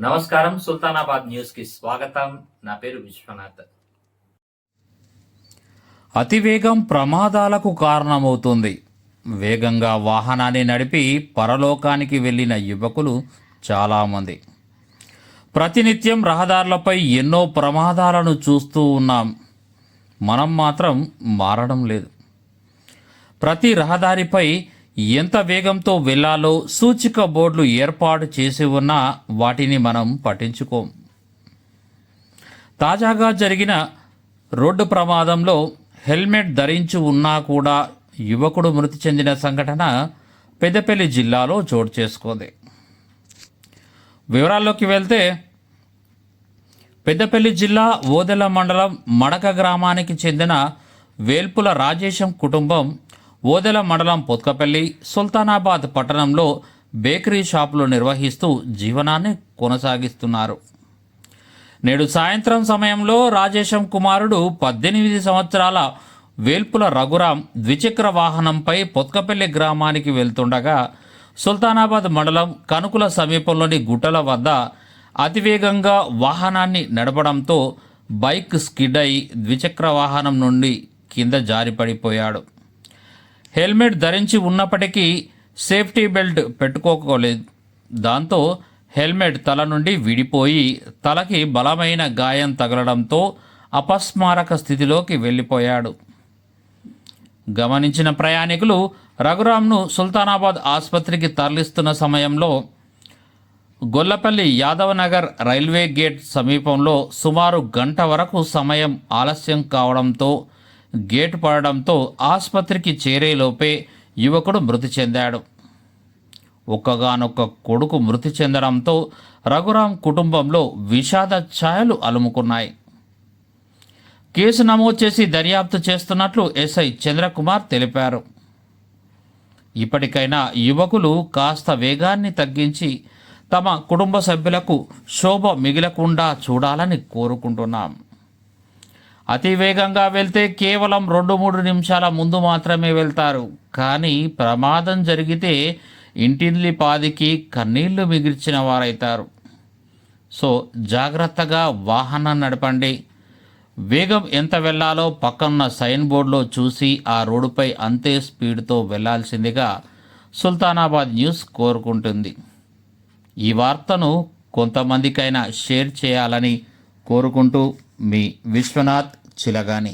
నమస్కారం సుల్తానాబాద్ న్యూస్కి స్వాగతం. నా పేరు విశ్వనాథ్. అతివేగం ప్రమాదాలకు కారణమవుతుంది. వేగంగా వాహనాన్ని నడిపి పరలోకానికి వెళ్ళిన యువకులు చాలామంది. ప్రతినిత్యం రహదారులపై ఎన్నో ప్రమాదాలను చూస్తూ ఉన్నాం. మనం మాత్రం మారడం లేదు. ప్రతి రహదారిపై ఎంత వేగంతో వెళ్ళాలో సూచిక బోర్డులు ఏర్పాటు చేసి ఉన్నా వాటిని మనం పట్టించుకోం. తాజాగా జరిగిన రోడ్డు ప్రమాదంలో హెల్మెట్ ధరించి ఉన్నా కూడా యువకుడు మృతి చెందిన సంఘటన పెద్దపల్లి జిల్లాలో చోటు చేసుకుంది. వివరాల్లోకి వెళ్తే పెద్దపల్లి జిల్లా ఓదెల మండలం మడక గ్రామానికి చెందిన వేల్పుల రాజేశం కుటుంబం ఓదెల మండలం పొత్కపల్లి సుల్తానాబాద్ పట్టణంలో బేకరీ షాపులు నిర్వహిస్తూ జీవనాన్ని కొనసాగిస్తున్నారు. నేడు సాయంత్రం సమయంలో రాజేశం కుమారుడు పద్దెనిమిది సంవత్సరాల వేల్పుల రఘురాం ద్విచక్ర వాహనంపై పొత్కపల్లి గ్రామానికి వెళ్తుండగా సుల్తానాబాద్ మండలం కనుకుల సమీపంలోని గుట్టల వద్ద అతివేగంగా వాహనాన్ని నడపడంతో బైక్ స్కిడ్ అయి ద్విచక్ర వాహనం నుండి కింద జారిపడిపోయాడు. హెల్మెట్ ధరించి ఉన్నప్పటికీ సేఫ్టీ బెల్ట్ పెట్టుకోలేదు దాంతో హెల్మెట్ తల నుండి విడిపోయి తలకి బలమైన గాయం తగలడంతో అపస్మారక స్థితిలోకి వెళ్ళిపోయాడు. గమనించిన ప్రయాణికులు రఘురామ్ను సుల్తానాబాద్ ఆసుపత్రికి తరలిస్తున్న సమయంలో గొల్లపల్లి యాదవనగర్ రైల్వే గేట్ సమీపంలో సుమారు గంట వరకు సమయం ఆలస్యం కావడంతో గేటు పడడంతో ఆసుపత్రికి చేరేలోపే యువకుడు మృతి చెందాడు. ఒక్కగానొక్క కొడుకు మృతి చెందడంతో రఘురాం కుటుంబంలో విషాద ఛాయలు అలుముకున్నాయి. కేసు నమోదు చేసి దర్యాప్తు చేస్తున్నట్లు ఎస్ఐ చంద్రకుమార్ తెలిపారు. ఇప్పటికైనా యువకులు కాస్త వేగాన్ని తగ్గించి తమ కుటుంబ సభ్యులకు శోభ మిగిలకుండా చూడాలని కోరుకుంటున్నాం. అతి వేగంగా వెళ్తే కేవలం రెండు మూడు నిమిషాల ముందు మాత్రమే వెళ్తారు. కానీ ప్రమాదం జరిగితే ఇంటిల్లి పాదికి కన్నీళ్ళు మిగిల్చిన వారైతారు. సో జాగ్రత్తగా వాహనం నడపండి. వేగం ఎంత వెళ్ళాలో పక్కన్న సైన్ బోర్డులో చూసి ఆ రోడ్డుపై అంతే స్పీడ్తో వెళ్ళాల్సిందిగా సుల్తానాబాద్ న్యూస్ కోరుకుంటుంది. ఈ వార్తను కొంతమందికైనా షేర్ చేయాలని కోరుకుంటూ మీ విశ్వనాథ్ చిలగాని